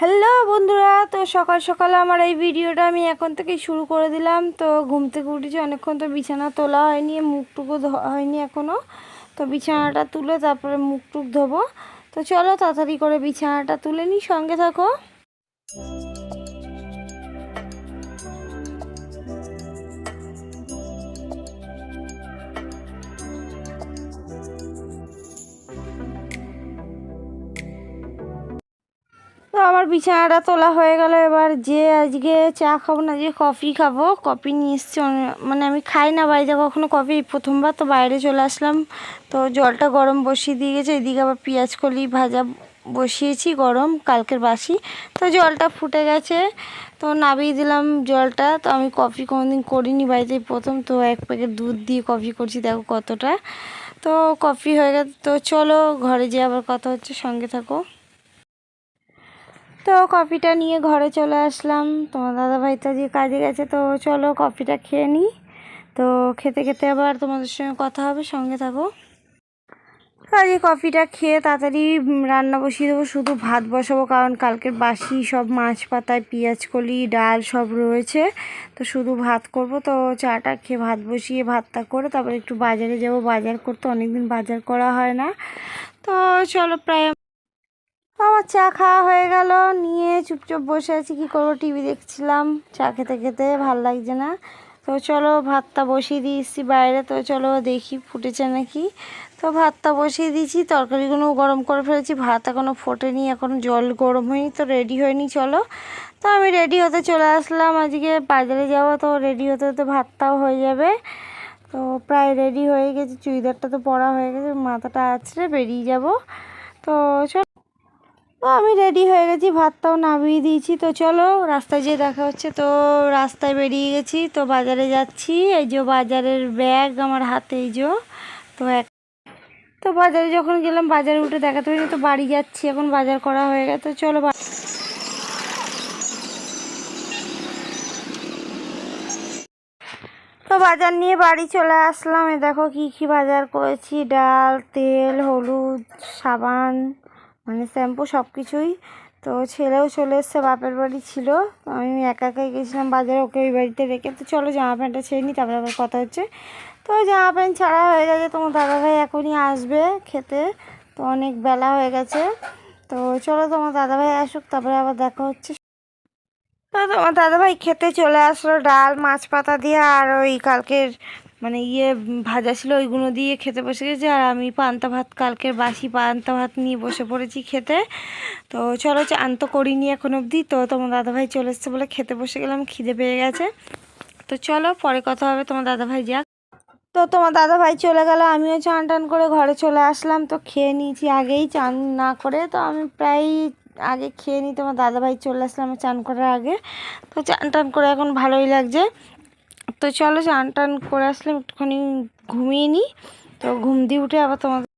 Hello বন্ধুরা, তো সকাল সকাল আমার এই ভিডিওটা আমি এখন থেকে শুরু করে দিলাম। তো ঘুম থেকে উঠেছি, অনেকক্ষণ তো বিছানা তোলা হয়নি, মুখটুকু হয়নি এখনও তো বিছানাটা তুলে তারপরে মুখ টুক ধোবো। তো চলো তাড়াতাড়ি করে বিছানাটা তুলে নিই, সঙ্গে থাকো। আমার বিছানাটা তোলা হয়ে গেল এবার। যে আজকে চা খাব না, যে কফি খাব, কফি নিয়ে এসছি মানে আমি খাই না বাড়িতে কখনো কফি। প্রথমবার তো বাইরে চলে আসলাম। তো জলটা গরম বসিয়ে দিয়ে গেছে, এদিকে আবার পেঁয়াজ কলি ভাজা বসিয়েছি গরম, কালকের বাসি। তো জলটা ফুটে গেছে, তো নামিয়ে দিলাম জলটা। তো আমি কফি কোনোদিন করিনি বাড়িতে প্রথম, তো এক প্যাকেট দুধ দিয়ে কফি করছি, দেখো কতটা। তো কফি হয়ে গেছে, তো চলো ঘরে যেয়ে আবার কথা হচ্ছে, সঙ্গে থাকো। তো কফিটা নিয়ে ঘরে চলে আসলাম। তোমার দাদা ভাই তো যে কাজে গেছে, তো চলো কফিটা খেয়ে নিই। তো খেতে খেতে আবার তোমাদের সঙ্গে কথা হবে, সঙ্গে থাকো। আজকে কফিটা খেয়ে তাড়াতাড়ি রান্না বসিয়ে দেবো, শুধু ভাত বসাবো, কারণ কালকের বাসি সব মাছ পাতায় পেঁয়াজ কলি, ডাল সব রয়েছে। তো শুধু ভাত করব, তো চাটা খেয়ে ভাত বসিয়ে ভাতটা করে তারপরে একটু বাজারে যাব। বাজার করতে অনেকদিন বাজার করা হয় না। তো চলো প্রায় আমার চা খাওয়া হয়ে গেল। নিয়ে চুপচাপ বসে আছি। কি করব? টিভি দেখছিলাম। চা খেতে খেতে ভালো লাগছে না। তো চলো, ভাতটা বসিয়ে দিয়েছি বাইরে। তো চলো দেখি, ফুটেছে নাকি? তো ভাতটা বসিয়ে দিয়েছি। তরকারিগুলো গরম করে ফেলেছি। ভাত এখনও ফোটেনি, এখন জল গরম হয়নি, তো রেডি হয়নি। চলো। তো আমি রেডি হতে চলে আসলাম। আজকে বাজারে যাব, তো রেডি হতে হতে ভাতটাও হয়ে যাবে। তো প্রায় রেডি হয়ে গেছে। চুড়িদারটা তো পরা হয়ে গেছে। মাথাটা আছড়ে বেরিয়ে যাব। তো তো আমি রেডি হয়ে গেছি, ভাতটাও নামিয়ে দিয়েছি। তো চলো, রাস্তায় যেয়ে দেখা হচ্ছে। তো রাস্তায় বেরিয়ে গেছি, তো বাজারে যাচ্ছি। এই যে বাজারের ব্যাগ আমার হাতে, এই যে। তো এক তো বাজারে যখন গেলাম, বাজারে উঠে দেখাতে হয়েছে তো বাড়ি যাচ্ছি। এখন বাজার করা হয়ে গেছে। তো চলো তো বাজার নিয়ে বাড়ি চলে আসলাম। এ দেখো কি কি বাজার করেছি। ডাল, তেল, হলুদ, সাবান। মানে শ্যাম্পু সব কিছুই তো ছেলেও চলে এসছে, বাপের বাড়ি ছিল। আমি একা একাই গেছিলাম বাজারে, ওকে ওই বাড়িতে রেখে। তো চলো জামা প্যান্টটা ছেড়ে নিই, তারপরে আবার কথা হচ্ছে। তো জামা প্যান্ট ছাড়া হয়ে গেছে, তোমার দাদাভাই এখনই আসবে খেতে। তো অনেক বেলা হয়ে গেছে। তো চলো তোমার দাদাভাই আসুক, তারপরে আবার দেখা হচ্ছে। তো তোমার দাদাভাই খেতে চলে আসলো, ডাল, মাছ পাতা দিয়ে, আর ওই কালকের মানে ইয়ে ভাজা ছিল, ওইগুলো দিয়ে খেতে বসে গেছে। আর আমি পান্তা ভাত, কালকের বাসি পান্তা ভাত নিয়ে বসে পড়েছি খেতে। তো চলো, চান তো করিনি এখন অবধি। তো তোমার দাদাভাই চলে এসছে বলে খেতে বসে গেলাম, খিদে পেয়ে গেছে। তো চলো, পরে কথা হবে, তোমার দাদাভাই যাক। তো তোমার দাদাভাই চলে গেল, আমিও চান টান করে ঘরে চলে আসলাম। তো খেয়ে নিয়েছি আগেই চান না করে। তো আমি প্রায় আগে খেয়ে নিই, তোমার দাদাভাই চলে আসলাম চান করার আগে। তো চান টান করে এখন ভালোই লাগছে। তো চলো চান টান করে আসলাম, একটুখানি ঘুমিয়ে নিই। তো ঘুম দিয়ে উঠে আবার তোমাদের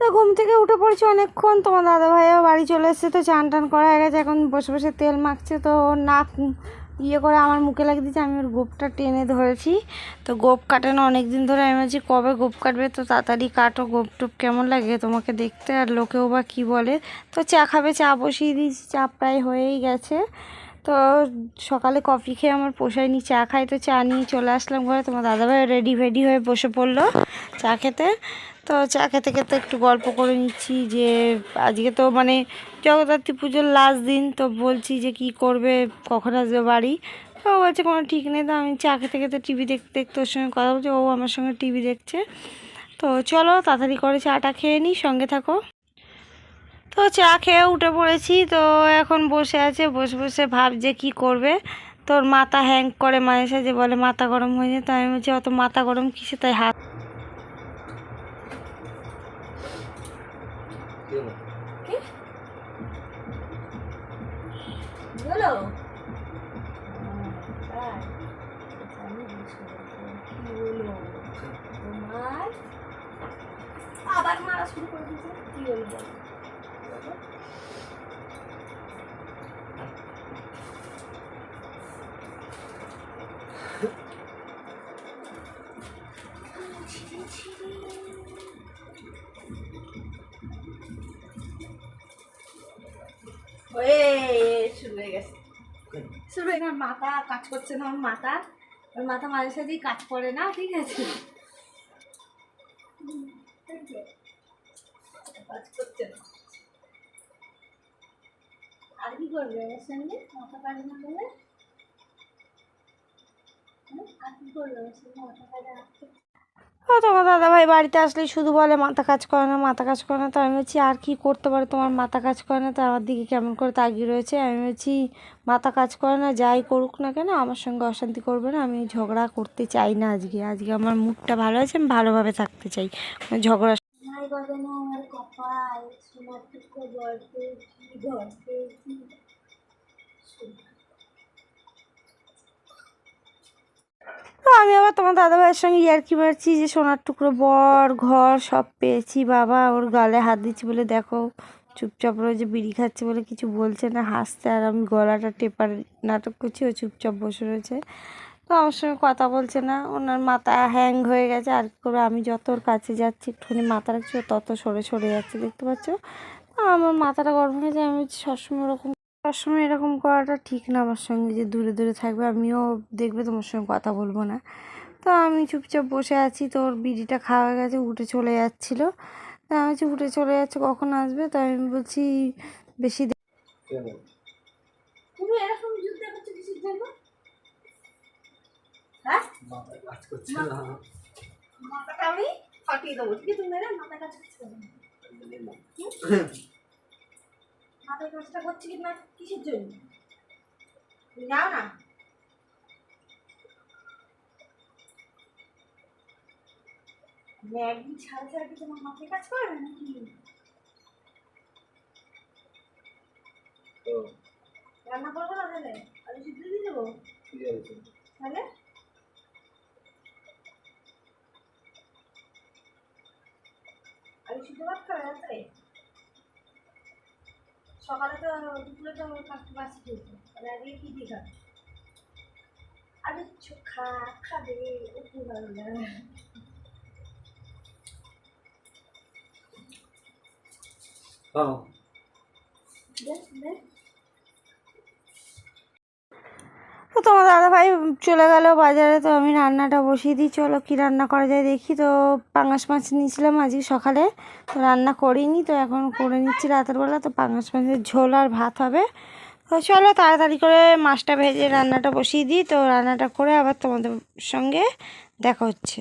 তো ঘুম থেকে উঠে পড়ছি অনেকক্ষণ, তোমার দাদা ভাইও বাড়ি চলে এসছে তো চান টান করা হয়ে গেছে, এখন বসে বসে তেল মাখছে। তো নাক ইয়ে করে আমার মুখে লাগিয়ে দিচ্ছে আমি ওর গোপটা টেনে ধরেছি। তো গোপ কাটে না অনেক দিন ধরে আমি বলছি কবে গোপ কাটবে, তো তাড়াতাড়ি কাটো, গোপ টুপ কেমন লাগে তোমাকে দেখতে, আর লোকেও বা কী বলে। তো চা খাবে, চা বসিয়ে দিয়েছি, চা প্রায় হয়েই গেছে। তো সকালে কফি খেয়ে আমার পোষায়নি চা খাই, তো চা নিয়ে চলে আসলাম ঘরে। তোমার দাদাভাই রেডি ফেডি হয়ে বসে পড়ল চা খেতে। তো চা খেতে খেতে একটু গল্প করে নিচ্ছি যে, আজকে তো মানে জগদ্ধাত্রী পুজোর লাস্ট দিন, তো বলছি যে কি করবে, কখন আসবে বাড়ি? তো ও বলছে, কোনো ঠিক নেই তো আমি চা খেতে খেতে টিভি দেখতে দেখতে ওর সঙ্গে কথা বলছি, ও আমার সঙ্গে টিভি দেখছে। তো চলো তাড়াতাড়ি করে চাটা খেয়ে নিই সঙ্গে থাকো। তো চা খেয়ে উঠে পড়েছি। তো এখন বসে আছে বসে বসে ভাব যে কি করবে। তোর মাথা হ্যাং করে মাঝে সাঝে বলে মাথা গরম হয়ে যায় তো আমি বলছি অত মাথা গরম কিসে? তাই হাত বলো তোমার আবার মারা শুরু করে দিয়েছে। কি হলো হয়ে গেছে। হয়ে গেছে। মাথা কাজ করছে না, আমার মাথা। ওর মাথা মাঝে সাঝেই কাজ করে না, ঠিক আছে? কাজ করছে না আর কি করবে? ওর সঙ্গে মাথা কাজ না করলে তোমার দাদাভাই বাড়িতে আসলে শুধু বলে মাথা কাজ করে না মাথা কাজ করে না। তো আমি বলছি আর কি করতে পারে তোমার মাথা কাজ করে না? তো আমার দিকে কেমন করে তাগিয়ে রয়েছে। আমি বলছি মাথা কাজ করে না যাই করুক না কেন আমার সঙ্গে অশান্তি করবে না। আমি ঝগড়া করতে চাই না আজকে। আজকে আমার মুডটা ভালো আছে আমি ভালোভাবে থাকতে চাই। মানে ঝগড়া আমার কপাল সোনার টুকরো গর্তে কি গর্তে কি তো আমি আবার তোমার দাদাভাইয়ের সঙ্গে ইয়ার্কি মারছি যে সোনার টুকরো বর, ঘর সব পেয়েছি। বাবা ওর গালে হাত দিচ্ছি বলে দেখো, চুপচাপ রয়েছে, বিড়ি খাচ্ছে বলে কিছু বলছে না হাসতে আর আমি গলাটা টেপার নাটক করছি, ও চুপচাপ বসে রয়েছে। তো আমার সঙ্গে কথা বলছে না, ওনার মাথা হ্যাং হয়ে গেছে। আর কি করে আমি যত ওর কাছে যাচ্ছি, একটুখানি মাথা রাখছি, ও তত সরে সরে যাচ্ছে, দেখতে পাচ্ছ? আমার মাথাটা গরম হয়ে যায়, আমি সবসময় ওরকম সবসময় এরকম করাটা ঠিক না আমার সঙ্গে যে দূরে দূরে থাকবে। আমিও দেখবে তোমার সঙ্গে কথা বলব না। তো আমি চুপচাপ বসে আছি। তোর বিড়িটা খাওয়া গেছে উঠে চলে যাচ্ছিল। তা আমি বলছি উঠে চলে যাচ্ছে কখন আসবে? তো আমি বলছি বেশি হ্যাঁ? মাথাটা আমি ফাটিয়ে দেবো ঠিক আছে? তুমি মেরে মাথা কাজ মাথার কাজটা করছি কি না কিসের জন্য? যাও না। একদিন ছাড়া ছাড়া কি তোমার মাথায় কাজ করে না নাকি রান্না করব না তাহলে? আলু সিদ্ধ দিয়ে দেবো? তাহলে? আলু সিদ্ধ ভাত খাবে রাত্রে? সকালে তো দুপুরে তো কাকু বাসি খেয়েছে তাহলে আগে কি দিয়ে খাবে কিছু খা খাবে একটু ভালো লাগে দেখ বেশ তো তোমার দাদাভাই চলে গেল বাজারে, তো আমি রান্নাটা বসিয়ে দিই। চলো কী রান্না করা যায় দেখি। তো পাঙাশ মাছ নিয়েছিলাম আজকে সকালে, তো রান্না করিনি, তো এখন করে নিচ্ছি রাতের বেলা। তো পাঙাশ মাছের ঝোল আর ভাত হবে। তো চলো তাড়াতাড়ি করে মাছটা ভেজে রান্নাটা বসিয়ে দিই। তো রান্নাটা করে আবার তোমাদের সঙ্গে দেখা হচ্ছে।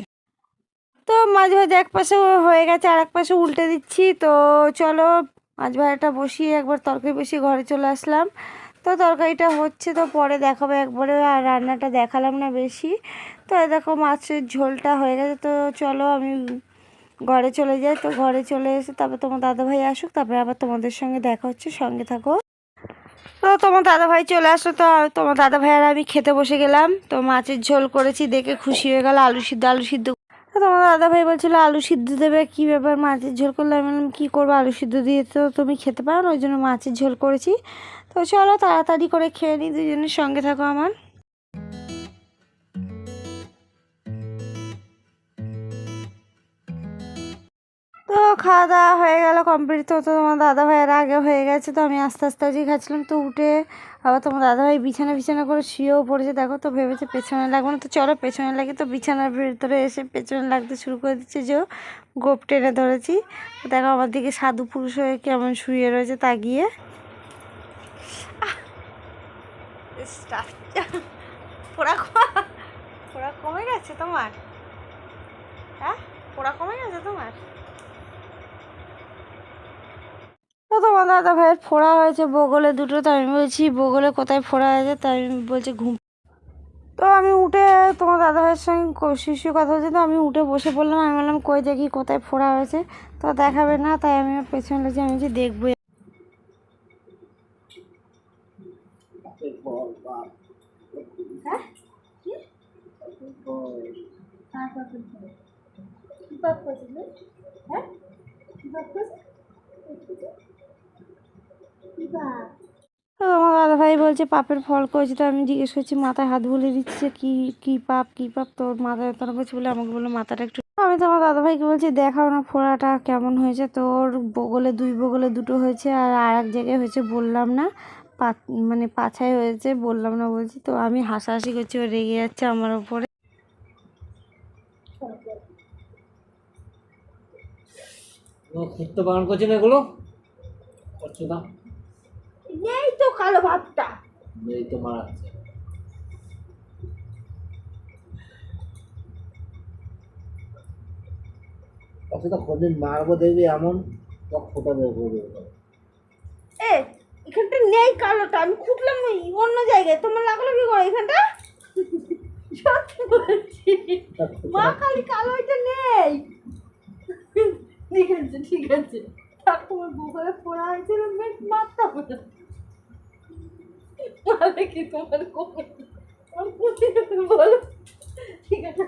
তো মাছ ভাজা এক পাশে হয়ে গেছে আর এক পাশে উল্টে দিচ্ছি। তো চলো মাছ ভাজাটা বসিয়ে একবার তরকারি বসিয়ে ঘরে চলে আসলাম। তো তরকারিটা হচ্ছে তো পরে দেখাবো একবারে, আর রান্নাটা দেখালাম না বেশি। তো দেখো মাছের ঝোলটা হয়ে গেছে, তো চলো আমি ঘরে চলে যাই। তো ঘরে চলে এসে তারপর তোমার দাদাভাই আসুক, তারপরে আবার তোমাদের সঙ্গে দেখা হচ্ছে, সঙ্গে থাকো। তো তোমার দাদাভাই চলে আসলো, তো তোমার দাদাভাই আর আমি খেতে বসে গেলাম। তো মাছের ঝোল করেছি, দেখে খুশি হয়ে গেল, আলু সিদ্ধ আলু সিদ্ধ। তো তোমার দাদাভাই বলছিল, আলু সিদ্ধ দেবে, কী ব্যাপার? মাছের ঝোল করলে? আমি বললাম, কী করব? আলু সিদ্ধ দিয়ে তো তুমি খেতে পারো না, ওই জন্য মাছের ঝোল করেছি। তো চলো তাড়াতাড়ি করে খেয়ে নিই দুজনের সঙ্গে থাকো আমার। তো খাওয়া দাওয়া হয়ে গেল কমপ্লিট তো তোমার দাদা ভাইয়ের আগে হয়ে গেছে, তো আমি আস্তে আস্তে আজকে খাচ্ছিলাম, তো উঠে আবার তোমার দাদা ভাই বিছানা বিছানা করে শুয়েও পড়েছে, দেখো তো ভেবেছে পেছনে লাগবে না, তো চলো পেছনে লাগে, তো বিছানার ভিতরে এসে পেছনে লাগতে শুরু করে দিচ্ছে, যে গোপ টেনে ধরেছি। দেখো আমার দিকে সাধু পুরুষ হয়ে কেমন শুয়ে রয়েছে পোড়া কমে গেছে তোমার? হ্যাঁ? পোড়া কমে গেছে তোমার? তোমার দাদা ভাইয়ের ফোড়া হয়েছে বগলে দুটো তো আমি বলছি, বগলে কোথায় ফোড়া হয়েছে, তাই আমি বলছি ঘুম তো আমি উঠে তোমার দাদা ভাইয়ের সঙ্গে শুয়ে কথা বলছি তো আমি উঠে বসে পড়লাম, আমি বললাম, কই দেখি কোথায় ফোড়া হয়েছে? তো দেখাবে না, তাই আমি পেছনে লেগেছি, আমি বলছি দেখব হ্যাঁ? কি? পাপ তো তোমার দাদা ভাই বলছে, পাপের ফল করেছে তো আমি জিজ্ঞেস করছি, মাথায় হাত বুলিয়ে দিচ্ছে কি কি পাপ কি পাপ? তোর মাথায় ব্যথা করছে বলে আমাকে বলল, মাথাটা একটু আমি তো আমার দাদাভাইকে বলছি, দেখাও না ফোড়াটা কেমন হয়েছে। তোর বগলে, দুই বগলে দুটো হয়েছে আর আর এক জায়গায় হয়েছে, বললাম না। মানে পাছায় হয়েছে বললাম না বলছি তো আমি হাসাহাসি করছি ও রেগে যাচ্ছে আমার ওপরে খুঁজতে বারণ করছে না এগুলো? করছ না? নেই তো কালো ভাবটা এই তো কোনদিন মারবো দেখবি এমন? ফোটা বের করে দেবো। এ এখানটা নেই কালোটা, আমি খুঁটলাম অন্য জায়গায়। তোমার লাগল কি করে এখানটা? সত্যি বলছি। মা, খালি কালো এটা নেই। ঠিক আছে ঠিক আছে। ঠাকুমার বুকলে ফোড়া হয়েছিল বেশ মারতাম না। কি তোমার বলো। ঠিক আছে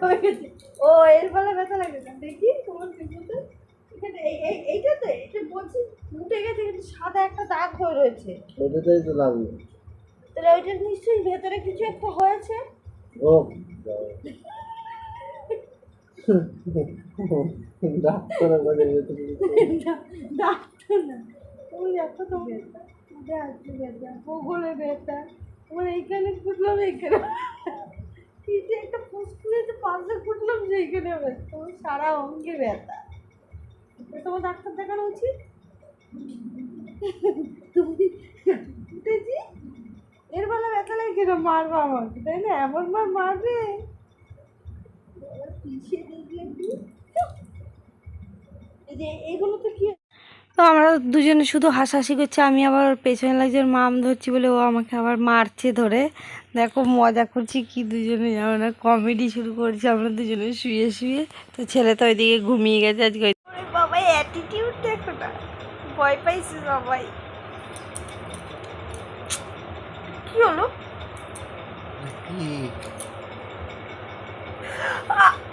ও, এর বেলা ব্যথা লাগে দেখি, তোমার পিছুতে এখানে এই এই এইটাতে এটা বলছি উঠে গেছে কিন্তু সাদা একটা দাগ হয়ে রয়েছে। তো তাহলে ওইটা নিশ্চয়ই ভেতরে কিছু একটা হয়েছে? ও ডাক্তারের কাছে ডাক্তার না। ওই একটা তো আমার এইখানে ফুটলাম এইখানে। একটা ফুসকুড়িতে পাশে ফুটলাম সেইখানে ব্যথা সারা অঙ্গে ব্যথা তোমার ডাক্তার দেখানো উচিত? তুমি উঠেছি? এর বেলা ব্যথা মারবো তাই না? এমন মার মারবে। এইগুলো তো কি তো আমরা দুজনে শুধু হাসাহাসি করছি, আমি আবার পেছনে লাগছে মাম ধরছি বলে ও আমাকে আবার মারছে ধরে। দেখো, মজা করছি কি দুজনে, আমরা কমেডি শুরু করছি, আমরা দুজনে শুয়ে শুয়ে। তো ছেলে তো ওইদিকে ঘুমিয়ে গেছে আজকে বাবা অ্যাটিটিউড দেখো না। ভয় পাইছে সবাই। কি হলো? কি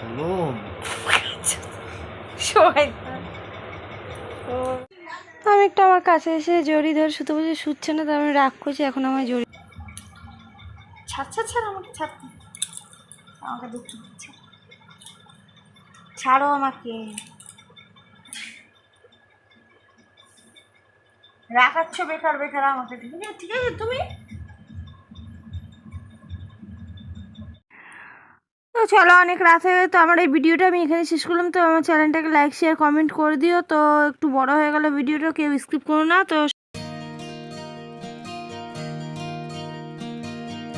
হলো সবাই। আমি একটু আমার কাছে এসে জড়ি ধর শুতে বলছি শুচ্ছে না তো আমি রাগ করছি এখন আমার জড়ি ছাড় ছাড় ছাড় আমাকে ছাড়। আমাকে দুঃখ দিচ্ছে। ছাড়ো আমাকে। রাখাচ্ছ বেকার বেকার আমাকে ঠিক আছে ঠিক আছে, তুমি? তো চলো, অনেক রাত হয়ে তো আমার এই ভিডিওটা আমি এখানে শেষ করলাম। তো আমার চ্যানেলটাকে লাইক শেয়ার কমেন্ট করে দিও। তো একটু বড় হয়ে গেল ভিডিওটা, কেউ স্কিপ করো না। তো